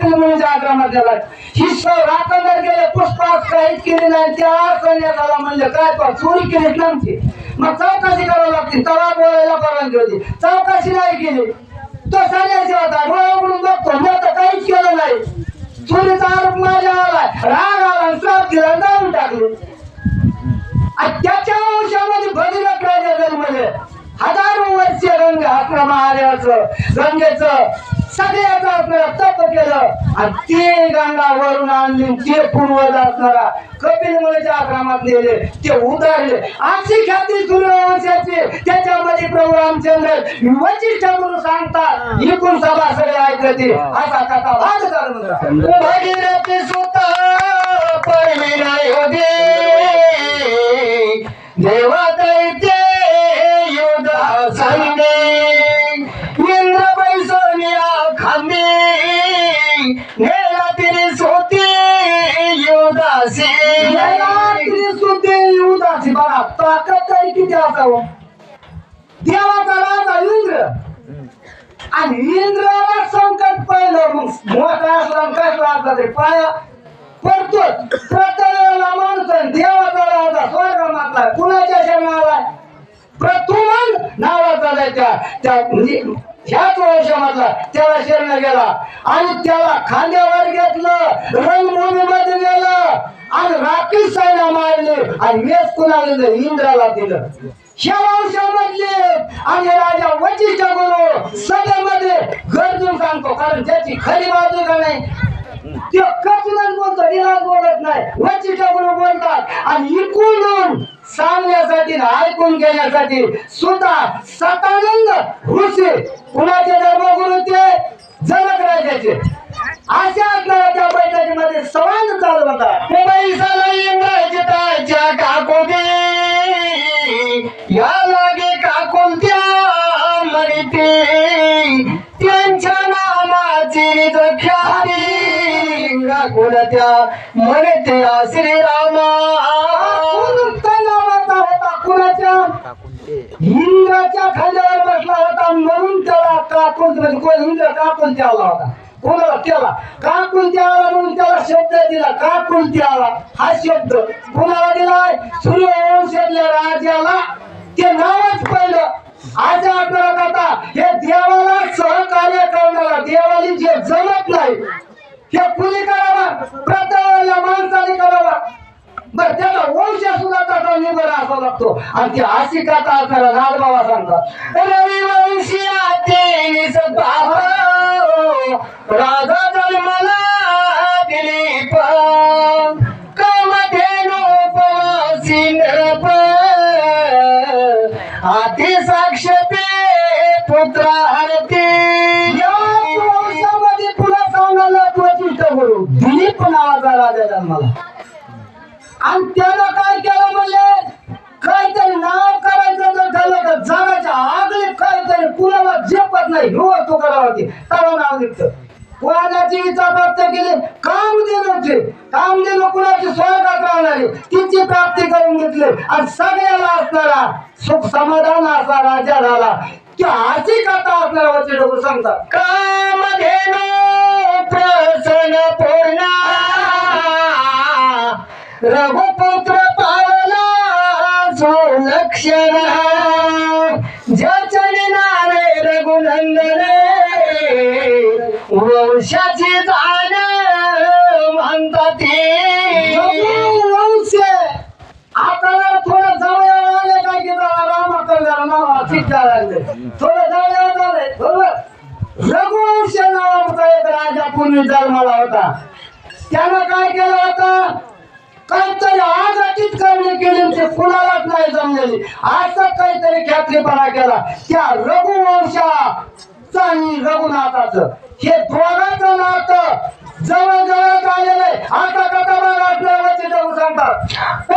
कपिल गेले नाही त्या काय चोरी केलीच नव्हती मग चौकशी करावी लागते तवा बोलायला परवानगी होती. चौकशी नाही केली. तो संन्यासी होता डोळा उघडून बघतो मग तर काहीच केलं नाही. चोरीचा आरोप माझ्या आला राग आला आणि दिला जाऊन टाकले. आणि त्याच्या भगीरथ राजा जन्मले हजारो वर्ष रंग आपल्या महादेवाचं गंगेचं सगळ्याचं असणारा तप केलं. आणि ते गंगा वरून आणली ते पूर्वज असणारा कपिल मुळेच्या आश्रमात नेले ते उदारले अशी ख्याती सूर्यवंशाची. त्याच्यामध्ये प्रभू रामचंद्र वचिष्ठ म्हणून सांगतात. एकूण सभा सगळे ऐकते. असा कथा भाग चालू भगीरथ सुत परमिनाय होते. देवा दैत्य युध युदासी नेला बघा ताकद तरी किती असावं? देवाचा राजा इंद्र. आणि इंद्राला संकट पाहिलं मग मोठा असला कसला असला तरी पाया पडतो प्रत्येकाला माणूस देवाचा राजा स्वर्गामातला कुणाच्या शरणाला प्रथुमन नावाचा त्याच्या त्या म्हणजे ह्याच वंशामधला त्याला शरण गेला. आणि त्याला खांद्यावर घेतलं रंगभूमीमध्ये नेलं. आणि रात्री सैना मारले आणि मेस कुणाला दिलं? इंद्राला दिलं. ह्या वंशामधले आणि राजा वचिष्ठ गुरु सगळ्यामध्ये गरजून सांगतो कारण त्याची खरी बाजू का नाही? ते कचूनच बोलतो निराज बोलत नाही. वचिष्ठ गुरु बोलतात. आणि इकडून सांगण्यासाठी ऐकून घेण्यासाठी सुद्धा सतानंद ऋषी कुणाचे धर्मगुरु ते? या लागे काकून कोणत्या म्हणते त्यांच्या नामाची ख्याती कोणत्या म्हणते श्रीरामा. नावाचा होता कुणाच्या इंद्राच्या खांद्यावर बसला होता म्हणून त्याला काकून म्हणजे हिंग कोण काकून त्याला होता? कोणाला त्याला? काकून त्याला म्हणून त्याला शब्द दिला? काकून त्याला? हा शब्द कुणाला दिलाय? सूर्यवंशातल्या राजाला. ते नावच पहिलं. आज आपल्याला आता हे देवाला सहकार्य करणारा देवाली जे जमत नाही हे कुणी करावा? प्रत्येकाला माणसाने करावा. बर त्याला वंश सुद्धा त्याचा निबर असा लागतो. आणि ते अशी कथा असणारा राजबाबा सांगतात रविवंशी आते राधा जन्मला दिली पुत्र हरती वंशामध्ये पुन्हा सांगायला वचिष्ठ करू दिलीप नावाचा राजा जन्माला. आणि त्यानं काय केलं म्हणजे काहीतरी नाव करायचं जर ठरलं तर जगाच्या आगळीत काहीतरी कुणाला झेपत नाही. हो तो करावा करावं त्याला नाव निघतं कोणाची इच्छा प्राप्त केली. काम देण्याचे काम देणं कुणाची स्वर्गात राहणारी तिची प्राप्ती करून घेतली. आणि सगळ्याला असणारा सुख समाधान असा राजा झाला की अशी कथा आपल्याला वरचे डोकं सांगतात. काम धेनु प्रसन्न पूर्ण. रघुपुत्र पावला सुलक्षण. जय वंशाची जाण म्हणतात वंश आता थोडं जवळ आले काय की जरा रामाकडे जरा नावा शिक्षा लागले. थोडं जवळ आले बरोबर? रघुवंश नावाचा एक राजा पूर्वी जन्माला होता. त्यानं काय केलं होतं काहीतरी आगटीत करणे केली ते कुणालाच नाही जमलेली. असं काहीतरी ख्यात्रीपणा केला. त्या रघुवंशा आणि रघुनाथाच. हे दोघांच नातं जवळ जवळ आलेलं आहे. आता कथा बघा आपल्या जाऊ सांगतात